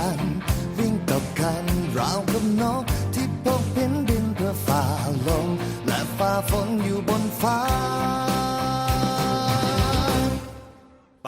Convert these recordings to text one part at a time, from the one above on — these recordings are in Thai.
ัน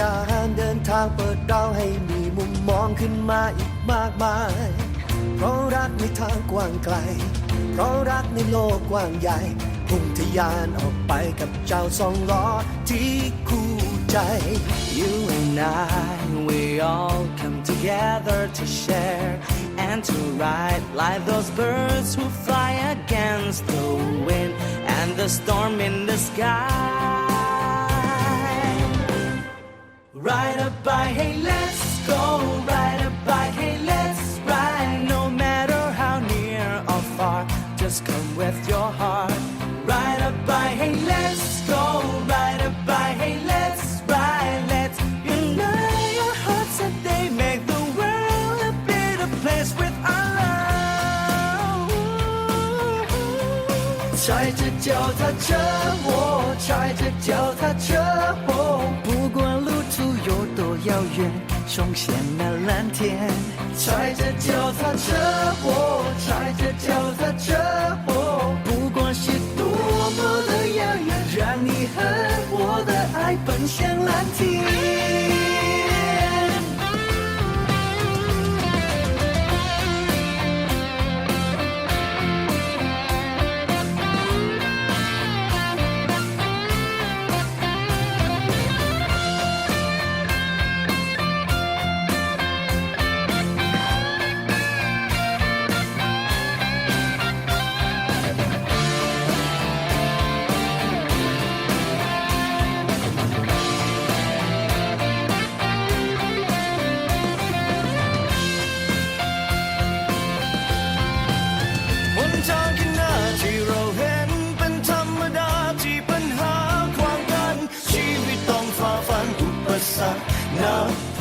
การเดินทางเปิดเราให้มีมุมมองขึ้นมาอีกมากมาย เพราะรักในทางกว้างไกล เพราะรักในโลกกว้างใหญ่ พุ่งทะยานออกไปกับเจ้าสองล้อที่คู่ใจ You and I, we all come together to share and to ride like those birds who fly against the wind and the storm in the sky. Ride a bike, hey, let's go. Ride a bike, hey, let's ride. No matter how near or far, just come with your heart. Ride a bike, hey, let's go. Ride a bike, hey, let's ride. Let's unite our hearts that they make the world a better place with our love. 踩着脚踏车，我踩着脚踏车，哦，不管路途有 遥远，重现那蓝天。踩着脚踏车，我踩着脚踏车，哦，不管是多么的遥远，让你和我的爱奔向蓝天。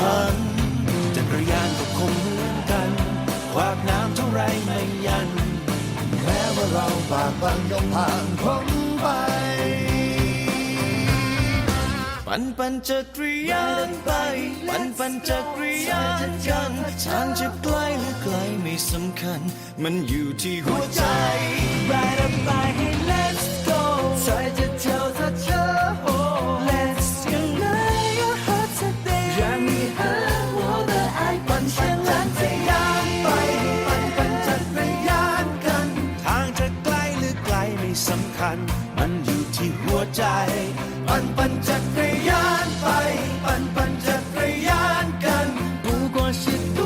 พันจักรยานก็คงเหมือนกันขวากน้ำเท่าไรไม่ยัน แม้ว่าเราบากบันย่อมผ่านพ้นไป ปั่นปั่นจักรยานไป ปั่นปั่นจักรยานกันทางจะไกลหรือไกลไม่สำคัญ มันอยู่ที่หัวใจ Ride a bike, hey, ที่หัวใจ ปั่นปั่นจักรยานไป ปั่นปั่นจักรยานกัน不过是多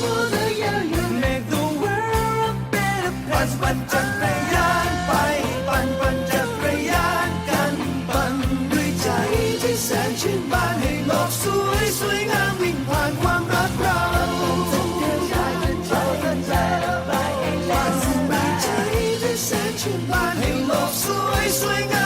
么的遥远 Make the world a better place ปั่นปั่นจักรยานไป ปั่นปั่นจักรยานกัน ปั่นด้วยใจที่แสนชื่นบานให้โลกสวยสวยงามวิ่งผ่านความรักเราแสนชื่นบานให้โลกสวยสวยงาม